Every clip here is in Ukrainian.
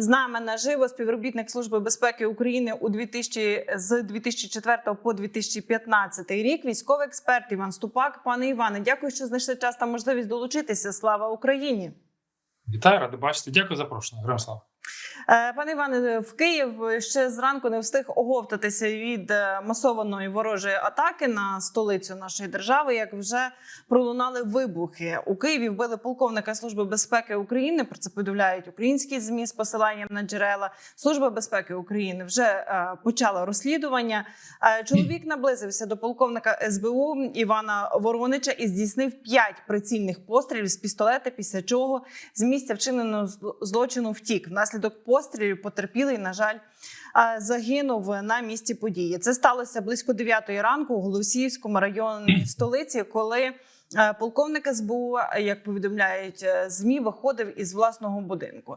З нами наживо співробітник Служби безпеки України у 2000, з 2004 по 2015 рік. Військовий експерт Іван Ступак. Пане Іване, дякую, що знайшли час та можливість долучитися. Слава Україні! Вітаю, радий бачити. Дякую за запрошення. Героям. Е, Пане Іване, в Київ ще зранку не встиг оговтатися від е, масованої ворожої атаки на столицю нашої держави. Як вже пролунали вибухи у Києві, вбили полковника служби безпеки України. Про це повідомляють українські змі з посиланням на джерела. Служба безпеки України вже е, почала розслідування. Чоловік наблизився до полковника СБУ Івана Воронича і здійснив п'ять прицільних пострілів з пістолета. Після чого з місця вчиненого злочину втік. Внаслідок пострілів потерпілий, на жаль, загинув на місці події. Це сталося близько 9 ранку у Голосіївському районі столиці, коли полковник СБУ, як повідомляють е, змі, виходив із власного будинку.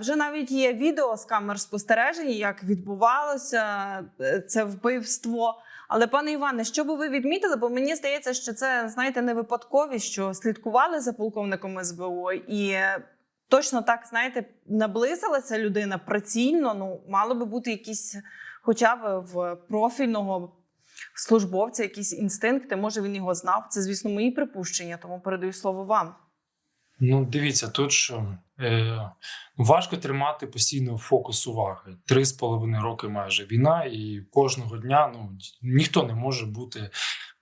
Вже навіть є відео з камер спостереження, як відбувалося е, це вбивство. Але пане Іване, що би ви відмітили? Бо мені здається, що це знаєте не випадковість, що слідкували за полковником СБУ і точно так знаєте, наблизилася людина прицільно. Ну мало би бути якісь, хоча б в профільного службовця, якісь інстинкти. Може він його знав. Це, звісно, мої припущення, тому передаю слово вам. Ну, дивіться, тут що е, важко тримати постійно фокус уваги. Три з половиною роки майже війна, і кожного дня ну ніхто не може бути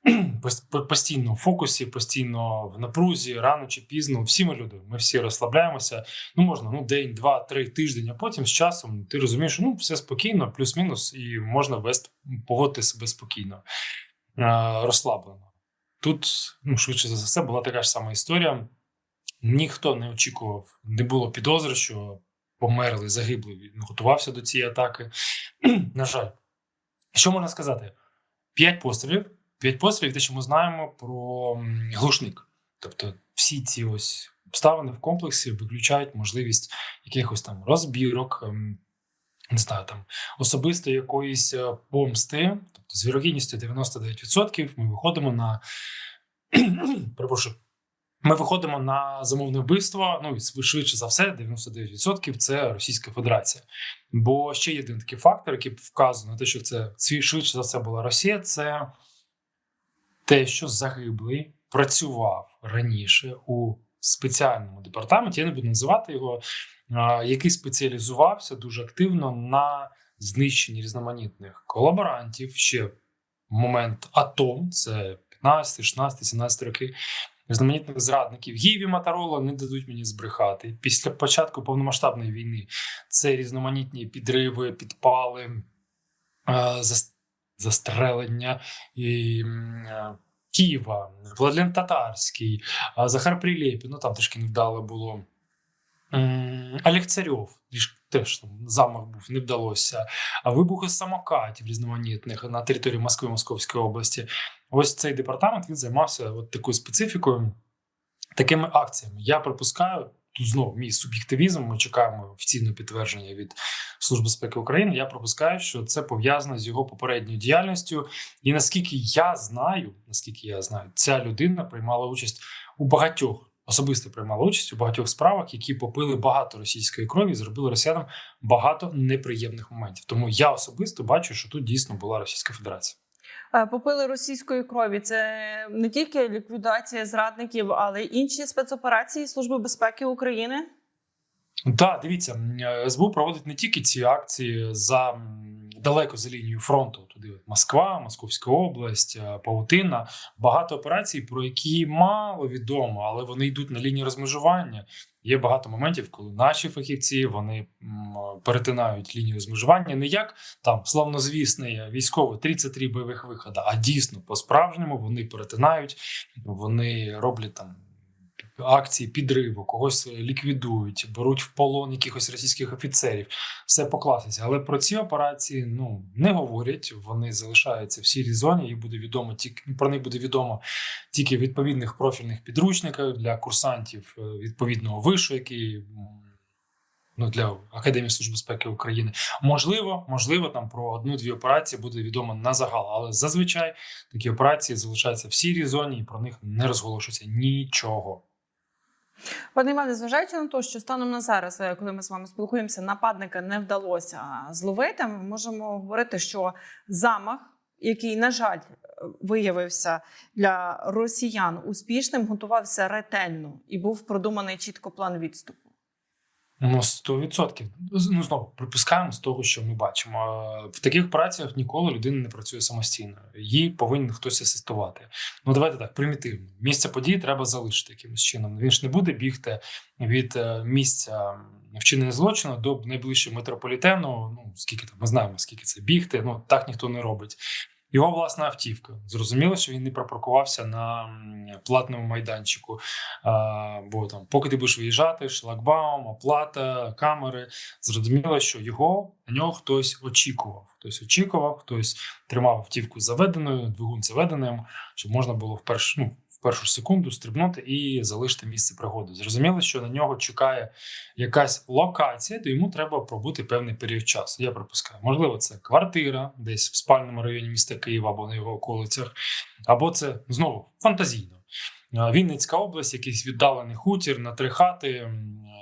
постійно в фокусі, постійно в напрузі, рано чи пізно. Всі ми люди. Ми всі розслабляємося. Ну можна ну день, два, три тиждень, а потім з часом ти розумієш, що ну все спокійно, плюс-мінус, і можна вести поводити себе спокійно, розслаблено. Тут ну швидше за все була така ж сама історія. Ніхто не очікував, не було підозри, що померли, загибли. Він готувався до цієї атаки. На жаль, що можна сказати? П'ять пострілів. П'ять пострілів, те, що ми знаємо про глушник. Тобто, всі ці ось обставини в комплексі виключають можливість якихось там розбірок, ем, не знаю, там особисто якоїсь е, помсти. Тобто, з вірогідністю 99% ми виходимо на перепрошую. Ми виходимо на замовне вбивство. Ну і швидше за все, 99% це Російська Федерація. Бо ще є один такий фактор, який вказує на те, що це швидше за все була Росія. Це те, що загиблий працював раніше у спеціальному департаменті. Я не буду називати його, який спеціалізувався дуже активно на знищенні різноманітних колаборантів. Ще момент АТО, це 15, 16, 17 роки різноманітних зрадників. Гіві Матарола не дадуть мені збрехати. Після початку повномасштабної війни це різноманітні підриви, підпали, застрелення і, е, Києва, Владлен Татарський, Захар Прилєпін, ну там трішки невдало було. Олег Царьов теж там замах був, не вдалося. А вибухи самокатів різноманітних на території Москви, Московської області. Ось цей департамент він займався от такою специфікою, такими акціями. Я припускаю, тут знову мій суб'єктивізм. Ми чекаємо офіційного підтвердження від Служби безпеки України. Я припускаю, що це пов'язано з його попередньою діяльністю. І наскільки я знаю, наскільки я знаю, ця людина приймала участь у багатьох. Особисто приймала участь у багатьох справах, які попили багато російської крові, зробили росіянам багато неприємних моментів. Тому я особисто бачу, що тут дійсно була Російська Федерація. Е, Попили російської крові. Це не тільки ліквідація зрадників, але й інші спецоперації Служби безпеки України. Так, дивіться, м, е, СБУ проводить не тільки ці акції за далеко за лінією фронту, туди Москва, Московська область, е, Павутина. Багато операцій, про які мало відомо, але вони йдуть на лінії розмежування. Є багато моментів, коли наші фахівці вони перетинають лінію розмежування не як там славнозвісний військовий 33 бойових вихода, а дійсно по-справжньому вони перетинають, вони роблять там акції підриву, когось ліквідують, беруть в полон якихось російських офіцерів. Все по класиці. Але про ці операції ну не говорять. Вони залишаються в сірій зоні. Їх буде відомо тільки про них буде відомо тільки в відповідних профільних підручниках для курсантів е, відповідного вишу, який. Ну, для Академії Служби безпеки України можливо, можливо, там про одну-дві операції буде відомо на загал, але зазвичай такі операції залишаються в сірій зоні, і про них не розголошується нічого. Пане Іване, зважаючи на те, що станом на зараз, е, коли ми з вами спілкуємося, нападника не вдалося зловити. Ми можемо говорити, що замах, який, на жаль, виявився для росіян успішним, готувався ретельно і був продуманий чітко план відступу. Ну, 100%. Ну, знову припускаємо з того, що ми бачимо. В таких працях ніколи людина не працює самостійно. Їй повинен хтось асистувати. Ну, давайте так, примітивно. Місце події треба залишити якимось чином. Він ж не буде бігти від е, місця вчинення злочину до найближчого метрополітену. Ну, скільки там ми знаємо, скільки це бігти. Ну так ніхто не робить. Його власна автівка. Зрозуміло, що він не пропаркувався на платному майданчику. А, бо там, поки ти будеш виїжджати, шлагбаум, оплата, камери. Зрозуміло, що його на нього хтось очікував. Хтось очікував, хтось тримав автівку заведеною, двигун заведеним, щоб можна було вперше ну, першу секунду стрибнути і залишити місце пригоди. Зрозуміло, що на нього чекає якась локація, де йому треба пробути певний період часу. Я припускаю, можливо, це квартира десь в спальному районі міста Києва або на його околицях, або це знову фантазійно. Вінницька область, якийсь віддалений хутір на три хати,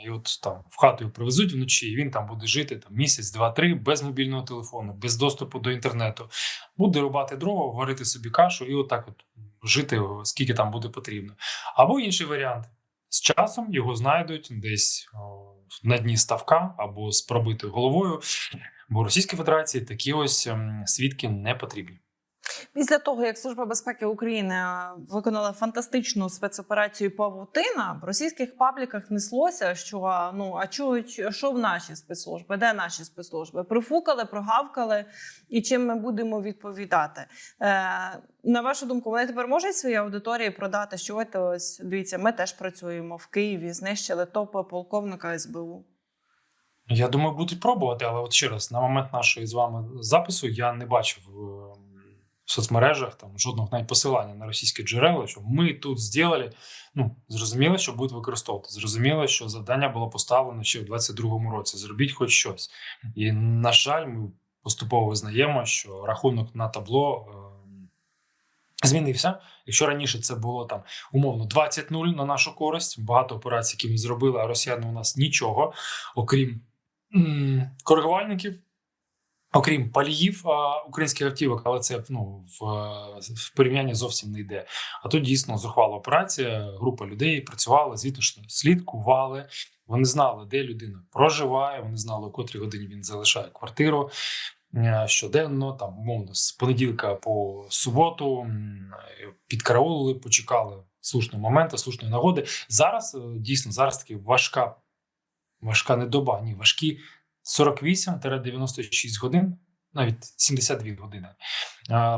і от там в хату його привезуть вночі, і він там буде жити там місяць, два-три без мобільного телефону, без доступу до інтернету. Буде рубати дрова, варити собі кашу і отак от жити, скільки там буде потрібно. Або інший варіант. З часом його знайдуть десь на дні ставка або з пробитою головою. Бо Російській Федерації такі ось ем, свідки не потрібні. Після того, як Служба безпеки України е, виконала фантастичну спецоперацію Павутина, в російських пабліках неслося, що ну а чують, що в наші спецслужби, де наші спецслужби? Прифукали, прогавкали, і чим ми будемо відповідати? Е, на вашу думку, вони тепер можуть своїй аудиторії продати, що от ось дивіться, ми теж працюємо в Києві, знищили топа полковника СБУ. Я думаю, будуть пробувати, але от ще раз, на момент нашої з вами запису я не бачив е, в соцмережах там жодного навіть посилання на російські джерела, що ми тут зробили. Ну зрозуміло, що будуть використовувати. Зрозуміло, що завдання було поставлено ще в 22-му році. Зробіть хоч щось. І на жаль, ми поступово визнаємо, що рахунок на табло. е, Змінився. Якщо раніше це було там умовно 20-0 на нашу користь, багато операцій, які ми зробили, а росіяни у нас нічого, окрім м, коригувальників, окрім паліїв українських автівок, але це ну, в, в порівнянні зовсім не йде. А тут дійсно зухвала операція. Група людей працювала, ж слідкували. Вони знали, де людина проживає. Вони знали, у котрій годині він залишає квартиру. е, Щоденно, там умовно з понеділка по суботу м, підкараулили, почекали слушного моменту, слушної нагоди. Зараз е, дійсно зараз таки важка, важка не доба, ні, важкі 48-96 годин, навіть 72 години,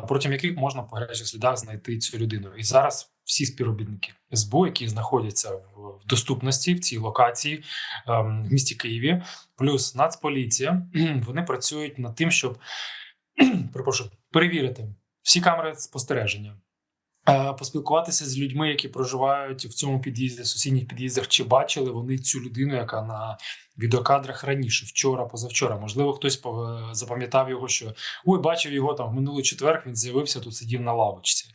протягом яких можна по гарячих слідах знайти цю людину. І зараз всі співробітники СБУ, які знаходяться в в доступності в цій локації ем, в місті Києві, плюс Нацполіція, вони працюють над тим, щоб перепрошую, перевірити всі камери спостереження. Е, Поспілкуватися з людьми, які проживають в цьому під'їзді, сусідніх під'їздах, чи бачили вони цю людину, яка на відеокадрах раніше, вчора, позавчора. Можливо, хтось запам'ятав його, що ой, бачив його там в минулий четвер. Він з'явився тут, сидів на лавочці.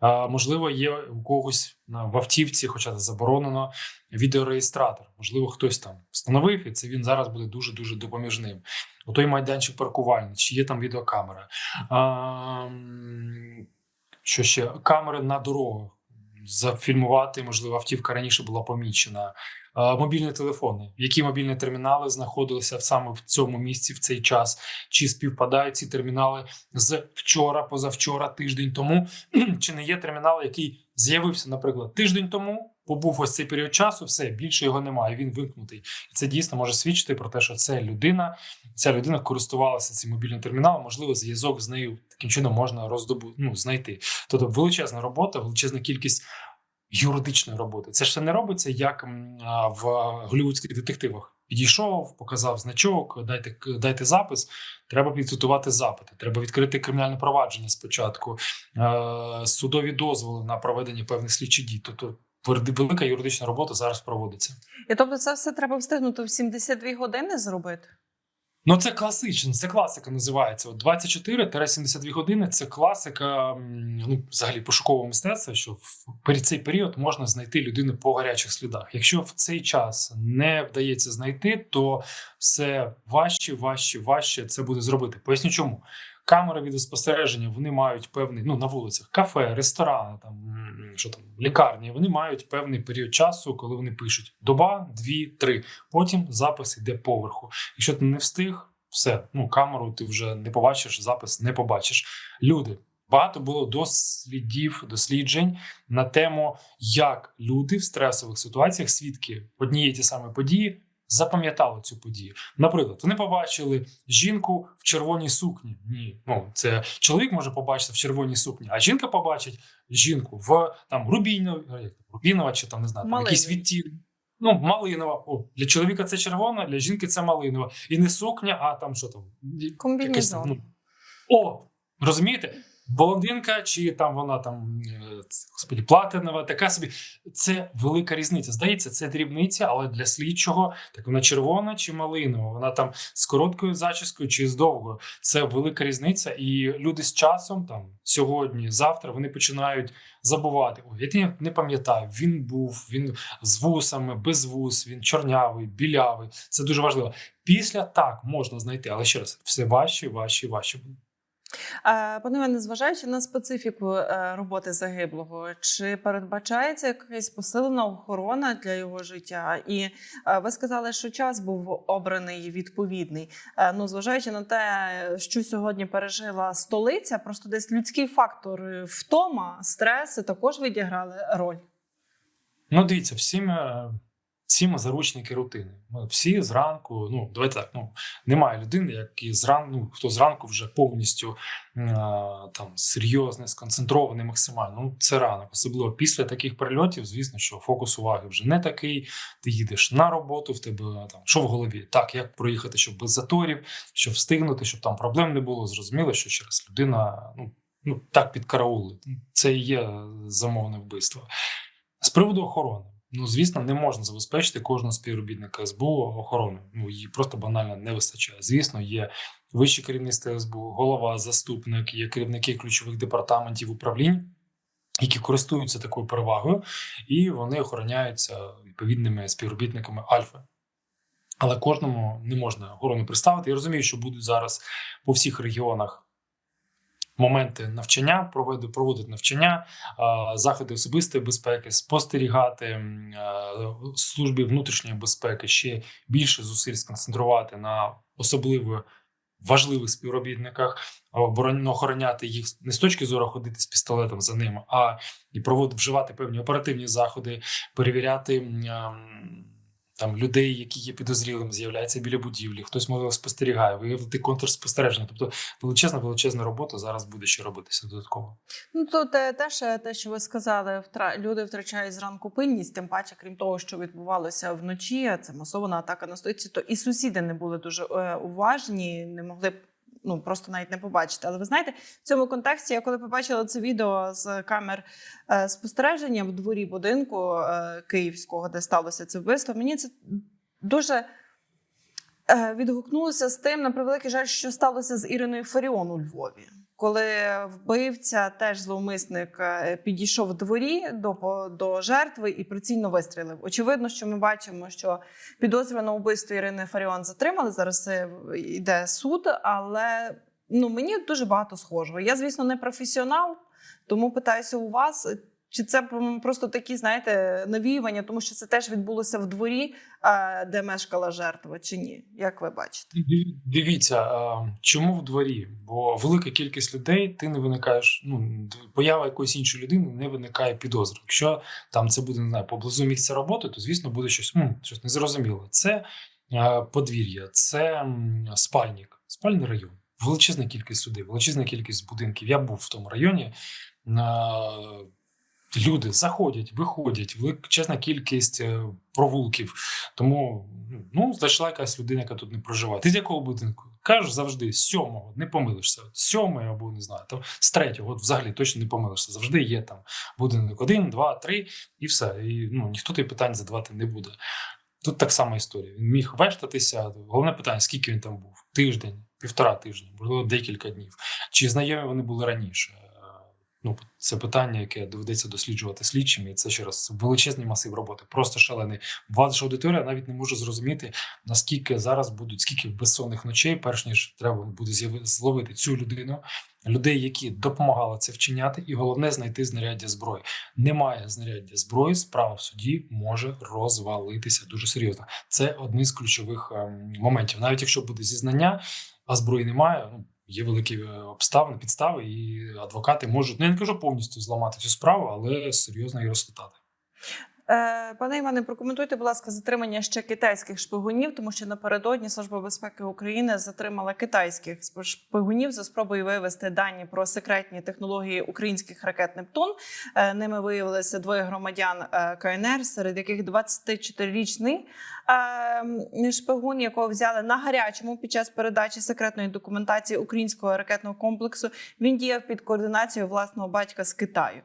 А, можливо, є у когось на в автівці, хоча це заборонено, відеореєстратор. Можливо, хтось там встановив, і це він зараз буде дуже дуже допоміжним. У той майданчик паркувальний, чи є там відеокамера. А, м, що ще камери на дорогах. Зафільмувати, можливо, автівка раніше була помічена. Мобільні телефони, які мобільні термінали знаходилися саме в цьому місці в цей час, чи співпадають ці термінали з вчора, позавчора, тиждень тому, чи не є термінал, який з'явився, наприклад, тиждень тому, побув ось цей період часу, все більше його немає. Він вимкнутий, і це дійсно може свідчити про те, що це людина, ця людина користувалася цим мобільним терміналом. Можливо, зв'язок з нею таким чином можна роздобу, ну, знайти. Тобто величезна робота, величезна кількість. Юридичної роботи це ж не робиться як в голівудських детективах. Підійшов, показав значок, дайте дайте запис. Треба підготувати запити. Треба відкрити кримінальне провадження спочатку, е, судові дозволи на проведення певних слідчих дій. Тобто велика юридична робота зараз проводиться. І тобто, це все треба встигнути в 72 години зробити. Ну, це класично, це класика називається. От 24-72 години це класика ну, взагалі пошукового мистецтва, що в цей період можна знайти людину по гарячих слідах. Якщо в цей час не вдається знайти, то все важче, важче, важче це буде зробити. Поясню чому. Камери відеоспостереження вони мають певний ну на вулицях, кафе, ресторани, там що там, лікарні. Вони мають певний період часу, коли вони пишуть доба, дві, три. Потім запис йде поверху. Якщо ти не встиг, все, ну камеру ти вже не побачиш, запис не побачиш. Люди. Багато було дослідів, досліджень на тему, як люди в стресових ситуаціях, свідки однієї ті самої події, запам'ятали цю подію. Наприклад, вони побачили жінку в червоній сукні. Ні, ну це чоловік може побачити в червоній сукні, а жінка побачить жінку в там рубінова, там, рубінова чи там не знаю, там, якісь відтінки. Ну, малинова. О, для чоловіка це червона, для жінки це малинова. І не сукня, а там що там. якесь, ну, О, розумієте? Блондинка, чи там вона там е, господі, платинова, така собі. Це велика різниця. Здається, це дрібниця, але для слідчого так вона червона чи малинова. Вона там з короткою зачіскою чи з довгою. Це велика різниця. І люди з часом, там сьогодні, завтра, вони починають забувати. Ой, я не- пам'ятаю. Він був, він з вусами, без вус, він чорнявий, білявий. Це дуже важливо. Після так можна знайти, але ще раз, все важче, важче, важче буде. Пане Іване, зважаючи на специфіку е, роботи загиблого, чи передбачається якась посилена охорона для його життя? І е, ви сказали, що час був обраний відповідний. Е, Ну, зважаючи на те, що сьогодні пережила столиця, просто десь людський фактор втома, стреси також відіграли роль. Ну, дивіться, всі ми, всі заручники рутини. Ми всі зранку, ну давайте так. Ну немає людини, які зранку, ну, хто зранку вже повністю е, там серйозний, сконцентрований максимально. Ну це ранок, особливо після таких прильотів. Звісно, що фокус уваги вже не такий. Ти їдеш на роботу, в тебе там що в голові? Так, як проїхати, щоб без заторів, щоб встигнути, щоб там проблем не було. Зрозуміло, що ще раз людина, ну. Ну, так підкараулить. Це і є замовне вбивство. З приводу охорони. Ну, звісно, не можна забезпечити кожного співробітника СБУ охорони. Ну, її просто банально не вистачає. Звісно, є вище керівництво СБУ, голова, заступник, є керівники ключових департаментів управлінь, які користуються такою перевагою, і вони охороняються відповідними співробітниками Альфа. Але кожному не можна охорону представити. Я розумію, що будуть зараз по всіх регіонах моменти навчання, проводять, проводять навчання, заходи особистої безпеки, спостерігати службі внутрішньої безпеки, ще більше зусиль сконцентрувати на особливо важливих співробітниках, оборон- охороняти їх не з точки зору ходити з пістолетом за ними, а і проводити вживати певні оперативні заходи, перевіряти. Там людей, які є підозрілими, з'являються біля будівлі, хтось мовив спостерігає, виявити контрспостереження. Тобто величезна, величезна робота зараз буде ще робитися додатково. Ну тут е, теж те, що ви сказали, втра... люди втрачають зранку пильність, тим паче, крім того, що відбувалося вночі, це масована атака на столиці, то і сусіди не були дуже е, уважні, не могли. Ну просто навіть не побачити. Але ви знаєте, в цьому контексті я коли побачила це відео з камер е, спостереження в дворі будинку е, київського, де сталося це вбивство, мені це дуже е, відгукнулося з тим, на превеликий жаль, що сталося з Іриною Фаріон у Львові. Коли вбивця, теж зловмисник, е, підійшов в дворі до, до жертви і прицільно вистрілив. Очевидно, що ми бачимо, що підозрюваного вбивство Ірини Фаріон затримали. Зараз йде суд, але ну, мені дуже багато схожого. Я, звісно, не професіонал, тому питаюся у вас. Чи це просто такі, знаєте, навіювання, тому що це теж відбулося в дворі, де мешкала жертва, чи ні? Як ви бачите? Дивіться, чому в дворі? Бо велика кількість людей, ти не виникаєш. Ну поява якоїсь іншої людини не виникає підозри. Якщо там це буде не знаю, поблизу місця роботи, то звісно буде щось, м, щось незрозуміле. Це подвір'я, це спальник, спальний район. Величезна кількість людей, величезна кількість будинків. Я був в тому районі. Люди заходять, виходять, величезна кількість е, провулків. Тому ну, знайшла якась людина, яка тут не проживає. Ти з якого будинку? Кажеш завжди з сьомого, не помилишся. З сьомої або не знаю, там з третього, от взагалі точно не помилишся. Завжди є там будинок один, два, три, і все. І ну, ніхто тобі питань задавати не буде. Тут так само історія. Він міг вештатися. Головне питання: скільки він там був? Тиждень, півтора тижня, можливо, декілька днів. Чи знайомі вони були раніше? Ну, це питання, яке доведеться досліджувати слідчими, і це ще раз величезний масив роботи, просто шалений. Ваша аудиторія навіть не може зрозуміти, наскільки зараз будуть скільки безсонних ночей, перш ніж треба буде зловити цю людину, людей, які допомагали це вчиняти, і головне знайти знаряддя зброї. Немає знаряддя зброї, справа в суді може розвалитися дуже серйозно. Це один з ключових ем, моментів. Навіть якщо буде зізнання, а зброї немає. Ну є великі е, обставини, підстави, і адвокати можуть ну я не кажу повністю зламати цю справу, але серйозно її розхитати. Е, Пане Іване, прокоментуйте, будь ласка, затримання ще китайських шпигунів, тому що напередодні Служба безпеки України затримала китайських шпигунів за спробою вивести дані про секретні технології українських ракет Нептун. Е, Ними виявилися двоє громадян е, КНР, серед яких 24-річний е, шпигун, якого взяли на гарячому під час передачі секретної документації українського ракетного комплексу. Він діяв під координацією власного батька з Китаю.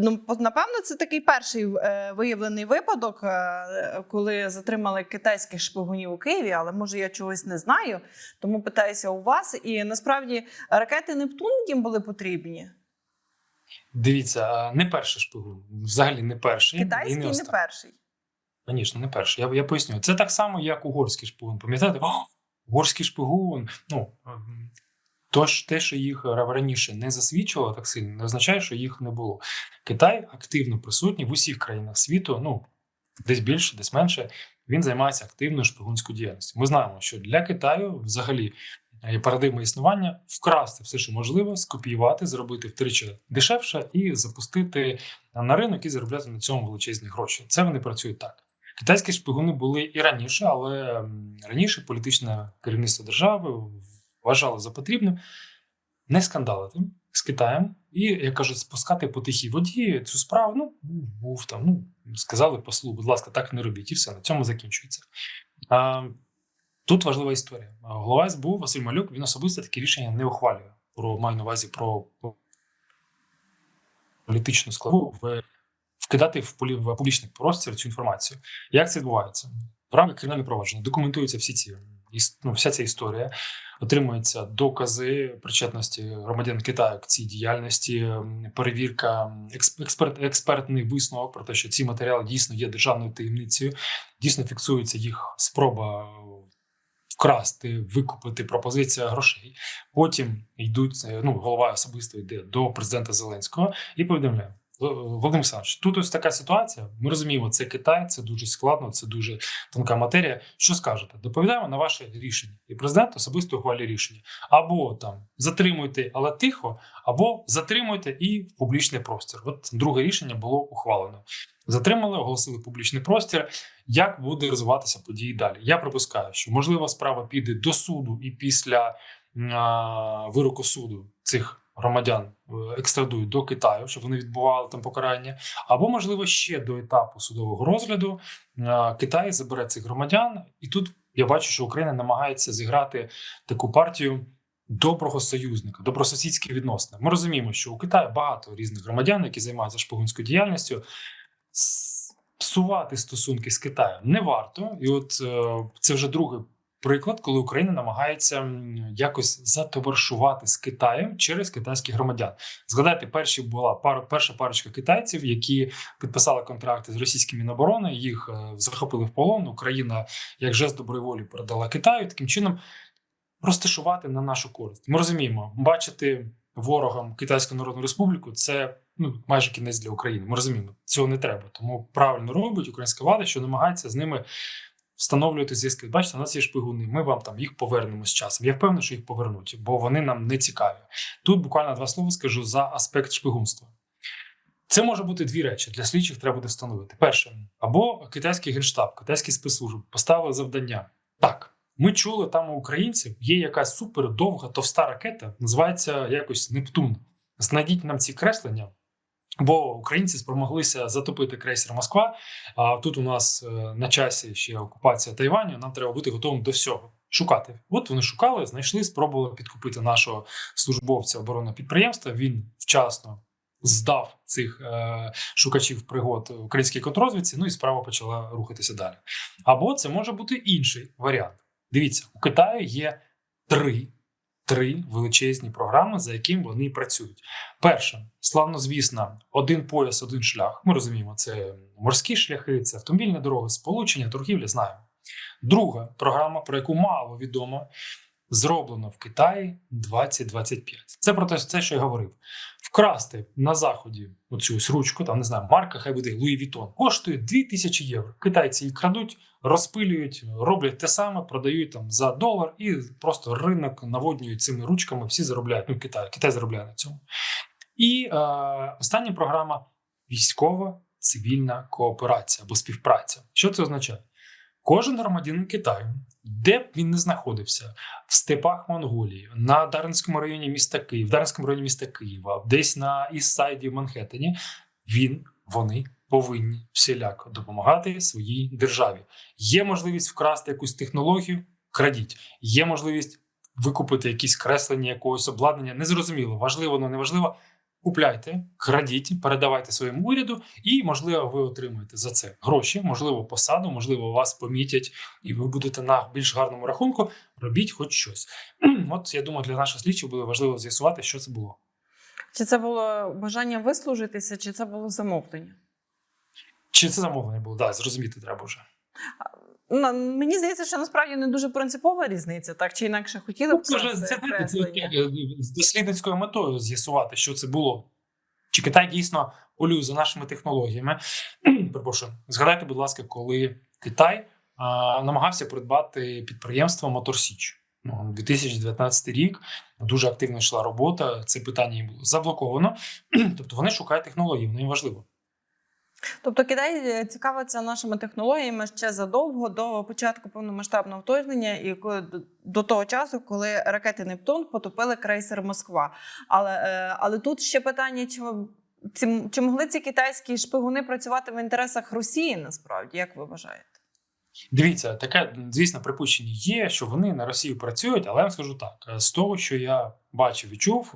Ну, напевно, це такий перший е, виявлений випадок, е, коли затримали китайських шпигунів у Києві, але може я чогось не знаю, тому питаюся у вас. І насправді ракети Нептун їм були потрібні. Дивіться, не перший шпигун, взагалі не перший. і Китайський не останній. перший. Звісно, не перший. Я, я поясню. Це так само, як угорський шпигун. Пам'ятаєте? Угорський шпигун. Ну, ем, то ж те, що їх раніше не засвідчувало так сильно, не означає, що їх не було. Китай активно присутній в усіх країнах світу, ну, десь більше, десь менше. Він займається активною шпигунською діяльністю. Ми знаємо, що для Китаю взагалі е, парадигма існування вкрасти все, що можливо, скопіювати, зробити втричі дешевше і запустити на ринок і заробляти на цьому величезні гроші. Це вони працюють так. Китайські шпигуни були і раніше, але раніше політичне керівництво держави вважало за потрібним не скандалити з Китаєм і, як кажуть, спускати по тихій воді цю справу. Ну, був, там. Ну сказали послу, будь ласка, так не робіть, і все на цьому закінчується. А, тут важлива історія. Голова СБУ Василь Малюк він особисто такі рішення не ухвалює. Про маю на увазі про політичну складову в вкидати в полі в публічний простір цю інформацію. Як це відбувається? В рамках кримінального провадження документуються всі ці ну, вся ця історія, отримуються докази причетності громадян Китаю к цій діяльності, перевірка, експерт, експертний висновок про те, що ці матеріали дійсно є державною таємницею, дійсно фіксується їх спроба вкрасти, викупити пропозиція грошей. Потім йдуть е, ну, голова особисто йде до президента Зеленського і повідомляє. Володимир Олександрович, тут ось така ситуація. Ми розуміємо, це Китай, це дуже складно, це дуже тонка матерія. Що скажете? Доповідаємо на ваше рішення, і президент особисто ухвалює рішення. Або там затримуйте, але тихо, або затримуйте і в публічний простір. От друге рішення було ухвалено. Затримали, оголосили публічний простір. Як буде розвиватися події далі? Я припускаю, що можливо справа піде до суду, і після а, вироку суду цих громадян е, екстрадують до Китаю, щоб вони відбували там покарання. Або, можливо, ще до етапу судового розгляду Китай забере цих громадян, і тут я бачу, що Україна намагається зіграти таку партію. Доброго союзника, добросусідські відносини. Ми розуміємо, що у Китаї багато різних громадян, які займаються шпигунською діяльністю. Псувати стосунки з Китаєм не варто, і от е, це вже другий приклад, коли Україна намагається якось затоваришувати з Китаєм через китайських громадян. Згадайте, перші була пара перша парочка китайців, які підписали контракти з російським Міноборони. Їх е, захопили в полон. Україна, як жест доброї волі, передала Китаю. Таким чином розташувати на нашу користь. Ми розуміємо, бачити ворогам Китайську Народну Республіку це ну майже кінець для України. Ми розуміємо, цього не треба. Тому правильно робить українська влада, що намагається з ними встановлювати зв'язки. Бачите, у нас є шпигуни. Ми вам там їх повернемо з часом. Я впевнений, що їх повернуть, бо вони нам не цікаві. Тут буквально два слова скажу за аспект шпигунства. Це може бути дві речі. Для слідчих треба буде встановити. Перше, або китайський генштаб, китайський спецслужб поставили завдання. Так, ми чули там у українців є якась супер довга товста ракета, називається якось Нептун. Знайдіть нам ці креслення. Бо українці спромоглися затопити крейсер Москва. А тут у нас е, на часі ще окупація Тайваню. Нам треба бути готовим до всього. Шукати. От вони шукали, знайшли, спробували підкупити нашого службовця оборонного підприємства. Він вчасно здав цих е, шукачів пригод українській контрозвідці, ну і справа почала рухатися далі. Або це може бути інший варіант. Дивіться, у Китаю є три, три величезні програми, за яким вони працюють. Перша, славно звісно, один пояс, один шлях. Ми розуміємо, це морські шляхи, це автомобільні дороги, сполучення, торгівля. Знаємо. Друга програма, про яку мало відомо, зроблено в Китаї 2025. Це про те, це, що я говорив. Вкрасти на заході оцю ось ручку, там не знаю, марка, хай буде Луї Вітон, коштує 2000 євро. Китайці її крадуть, розпилюють, роблять те саме, продають там за долар і просто ринок наводнюють цими ручками. Всі заробляють. Ну, Китай, Китай заробляє на цьому. І е, остання програма військова цивільна кооперація або співпраця. Що це означає? Кожен громадянин Китаю, де б він не знаходився, в степах Монголії, на Дарницькому районі міста Київ, в Дарницькому районі міста Києва, десь на Іссайді в Манхеттені, він, вони повинні всіляко допомагати своїй державі. Є можливість вкрасти якусь технологію, крадіть. Є можливість викупити якісь креслення якогось обладнання. Незрозуміло, важливо, але неважливо. Купляйте, крадіть, передавайте своєму уряду, і можливо, ви отримаєте за це гроші, можливо, посаду, можливо, вас помітять, і ви будете на більш гарному рахунку. Робіть хоч щось. От я думаю, для наших слідчих буде важливо з'ясувати, що це було. Чи це було бажання вислужитися, чи це було замовлення? Чи це замовлення було? Да, зрозуміти треба вже. Мені здається, що насправді не дуже принципова різниця, так чи інакше хотіли б Це вже це це, це, з дослідницькою метою з'ясувати, що це було. Чи Китай дійсно полює за нашими технологіями? Перепрошую, згадайте, будь ласка, коли Китай а, намагався придбати підприємство Моторсіч. Ну, 2019 рік дуже активно йшла робота. Це питання їм було заблоковано. Тобто вони шукають технології, воно їм важливо. Тобто Китай е, цікавиться нашими технологіями ще задовго до початку повномасштабного вторгнення і до- того часу, коли ракети Нептун потопили крейсер Москва. Але, е, але тут ще питання: чи, ці- чи могли ці китайські шпигуни працювати в інтересах Росії насправді, як ви вважаєте? Дивіться, таке, звісно, припущення є, що вони на Росію працюють, але я вам скажу так: з того, що я бачив і чув,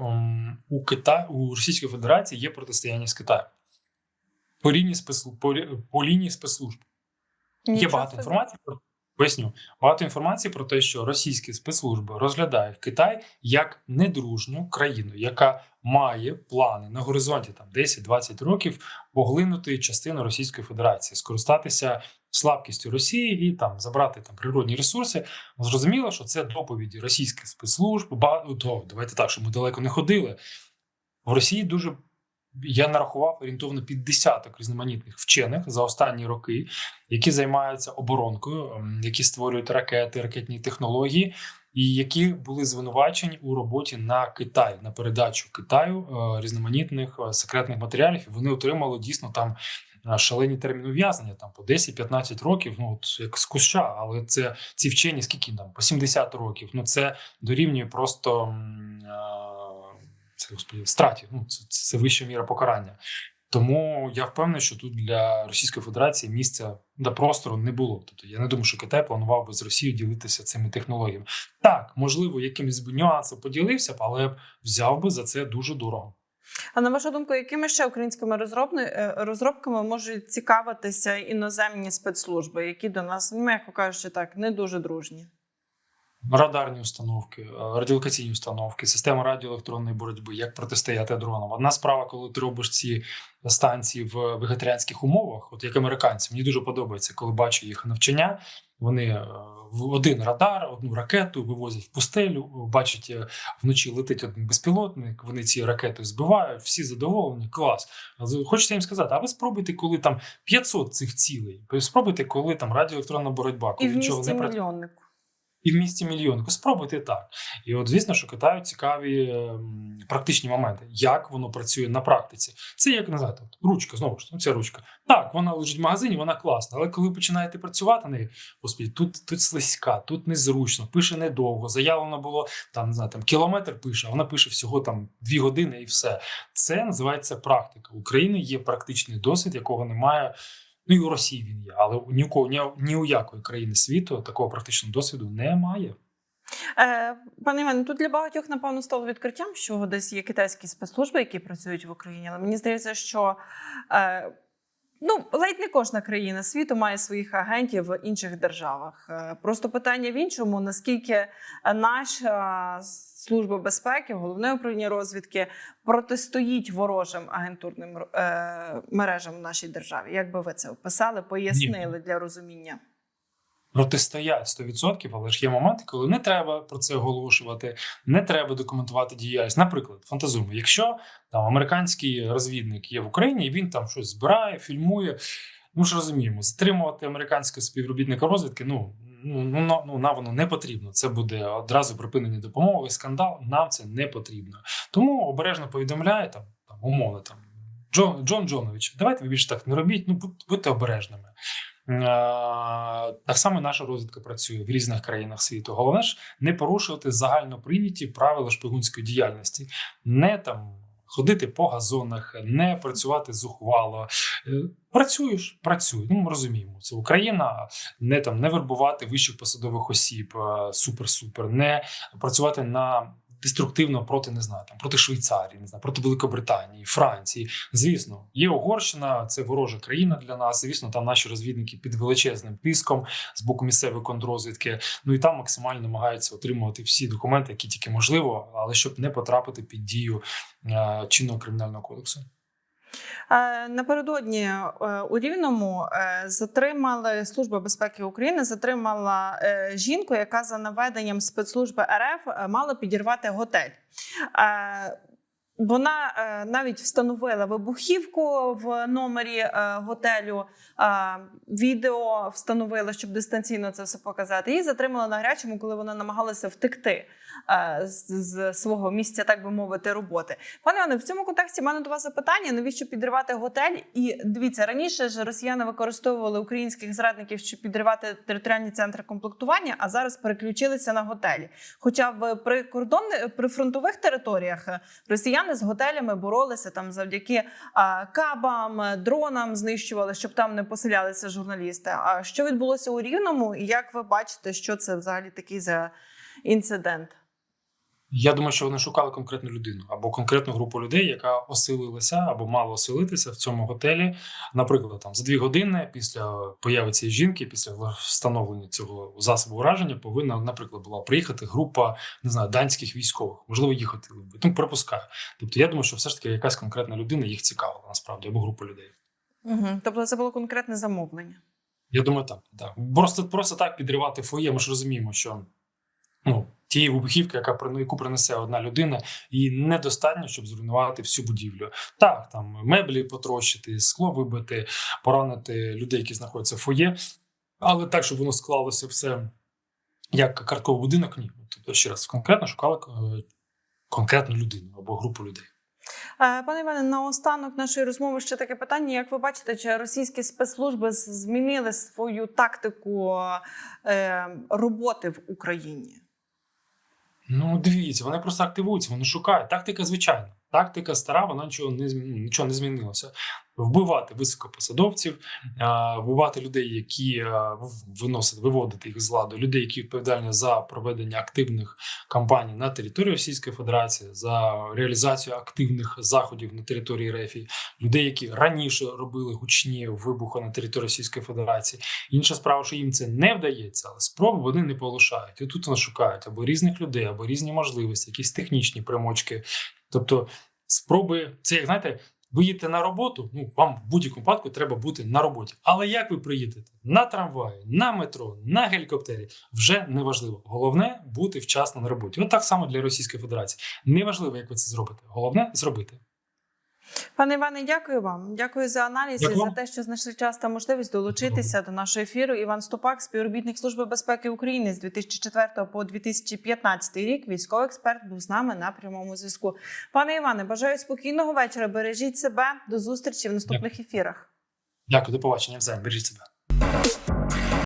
у Кита... у Російській Федерації є протистояння з Китаєм по лінії спецслужб. По, по лінії спецслужб. Є багато інформації про поясню. Багато інформації про те, що російські спецслужби розглядають Китай як недружню країну, яка має плани на горизонті там 10-20 років поглинути частину Російської Федерації, скористатися слабкістю Росії і там забрати там природні ресурси. Зрозуміло, що це доповіді російських спецслужб. Ба... То, давайте так, щоб ми далеко не ходили. В Росії дуже я нарахував орієнтовно під десяток різноманітних вчених за останні роки, які займаються оборонкою, ем, які створюють ракети, ракетні технології, і які були звинувачені у роботі на Китай на передачу Китаю е, різноманітних е, секретних матеріалів. Вони отримали дійсно там е, шалені терміни ув'язнення, там по 10-15 років. Ну от як з куща, але це ці вчені скільки там по 70 років. Ну це дорівнює просто. Це господи, страті. Ну це, це вища міра покарання. Тому я впевнений, що тут для Російської Федерації місця для простору не було. Тобто я не думаю, що Китай планував би з Росією ділитися цими технологіями. Так, можливо, якимось би нюансом поділився б, але б взяв би за це дуже дорого. А на вашу думку, якими ще українськими е, розробками можуть цікавитися іноземні спецслужби, які до нас, ну, м'яко кажучи, так, не дуже дружні? Радарні установки, е, радіолокаційні установки, система радіоелектронної боротьби, як протистояти дронам. Одна справа, коли ти робиш ці станції в вегетаріанських умовах, от як американці, мені дуже подобається, коли бачу їх навчання. Вони е, в один радар, одну ракету вивозять в пустелю. Бачать, е, вночі летить один безпілотник. Вони ці ракети збивають, всі задоволені. Клас. Хочеться їм сказати, а ви спробуйте, коли там 500 цих цілей. Спробуйте, коли там радіоелектронна боротьба, І коли в нічого не працює. І в місті мільйоннику. Спробуйте так. І от, звісно, що Китаю цікаві ем, практичні моменти, як воно працює на практиці. Це як не знаю, от, ручка, знову ж ця ручка. Так, вона лежить в магазині, вона класна. Але коли починаєте працювати на неї, господі, тут, тут слизька, тут незручно, пише недовго. Заявлено було там, не знаю, там кілометр пише, а вона пише всього там дві години і все. Це називається практика. В Україні є практичний досвід, якого немає. Ну і у Росії він є, але ні у кого ні, ні у якої країни світу такого практичного досвіду немає. Е, пане Іване, тут для багатьох, напевно, стало відкриттям, що десь є китайські спецслужби, які працюють в Україні. Але мені здається, що е, ну, ледь не кожна країна світу має своїх агентів в інших державах. Е, просто питання в іншому: наскільки наша служба безпеки, головне управління розвідки протистоїть ворожим агентурним е, мережам в нашій державі. Як би ви це описали, пояснили для розуміння? Протистоять 100%, але ж є моменти, коли не треба про це оголошувати, не треба документувати діяльність. Наприклад, фантазуємо, якщо там американський розвідник є в Україні, і він там щось збирає, фільмує. Ну ж розуміємо, стримувати американського співробітника розвідки. Ну ну, ну, ну нам воно не потрібно. Це буде одразу припинення допомоги, скандал. Нам це не потрібно. Тому обережно повідомляє там, там умовно там Джон Джон Джонович. Давайте ви більше так не робіть. Ну будь- будьте обережними. Е, Так само наша розвідка працює в різних країнах світу. Головне ж не порушувати загально прийняті правила шпигунської діяльності, не там ходити по газонах, не працювати зухвало. Е, Працюєш, працюй. Ну ми розуміємо, це Україна, не там не вербувати вищих посадових осіб, супер-супер, не працювати на. Деструктивно проти не знаю, там проти Швейцарії, не знаю, проти Великобританії, Франції. Звісно, є Угорщина, це ворожа країна для нас. Звісно, там наші розвідники під величезним тиском з боку місцевої контррозвідки. Ну і там максимально намагаються отримувати всі документи, які тільки можливо, але щоб не потрапити під дію е, чинного кримінального кодексу. Е, Напередодні е, у Рівному е, затримали Служба безпеки України, затримала жінку, яка за наведенням спецслужби РФ мала підірвати готель. Вона е, навіть встановила вибухівку в номері е, готелю. Відео встановила, щоб дистанційно це все показати. Її затримали на гарячому, коли вона намагалася втекти е, з, свого місця, так би мовити, роботи. Пане Іване, в цьому контексті в мене до вас запитання: навіщо підривати готель? І дивіться, раніше ж росіяни використовували українських зрадників, щоб підривати територіальні центри комплектування, а зараз переключилися на готелі. Хоча в прикордонних прифронтових територіях е, з готелями боролися там завдяки а, кабам, дронам, знищували, щоб там не поселялися журналісти. А що відбулося у Рівному? І як ви бачите, що це взагалі такий за інцидент? Я думаю, що вони шукали конкретну людину або конкретну групу людей, яка оселилася або мала оселитися в цьому готелі. Наприклад, там за дві години після появи цієї жінки, після встановлення цього засобу враження, повинна, наприклад, була приїхати група не знаю данських військових. Можливо, їх хотіли вбити. Ну, припускаю. Тобто, я думаю, що все ж таки якась конкретна людина їх цікавила насправді або група людей. Угу. Тобто це було конкретне замовлення. Я думаю, так. так. Просто, просто так підривати фоє. Ми ж розуміємо, що ну, тієї вибухівки, яка яку принесе одна людина, її недостатньо, щоб зруйнувати всю будівлю. Так, там меблі потрощити, скло вибити, поранити людей, які знаходяться в фоє, але так, щоб воно склалося все як картковий будинок, ні. Тобто, ще раз, конкретно шукали е, конкретну людину або групу людей. Е, Пане Іване, наостанок нашої розмови ще таке питання. Як ви бачите, чи російські спецслужби змінили свою тактику е, роботи в Україні? Ну, дивіться, вони просто активуються, вони шукають. Тактика звичайна. Тактика стара, вона нічого не ну, нічого не змінилося. Вбивати високопосадовців, вбивати людей, які а, в- виносять, виводити їх з ладу, людей, які відповідальні за проведення активних кампаній на території Російської Федерації, за реалізацію активних заходів на території РФ, людей, які раніше робили гучні вибухи на території Російської Федерації. Інша справа, що їм це не вдається, але спроби вони не полишають. І тут вони шукають або різних людей, або різні можливості, якісь технічні примочки. Тобто, спроби, це як знаєте, ви їдете на роботу. Ну вам в будь-якому випадку треба бути на роботі. Але як ви приїдете на трамваї, на метро, на гелікоптері, вже не важливо. Головне бути вчасно на роботі. От так само для Російської Федерації. Неважливо, як ви це зробите. Головне зробити. Пане Іване, дякую вам. Дякую за аналіз і за те, що знайшли час та можливість долучитися до нашого ефіру. Іван Ступак, співробітник Служби безпеки України з 2004 по 2015 рік. Військовий експерт був з нами на прямому зв'язку. Пане Іване, бажаю спокійного вечора. Бережіть себе. До зустрічі в наступних ефірах. Дякую, до побачення. Взаєм, бережіть себе.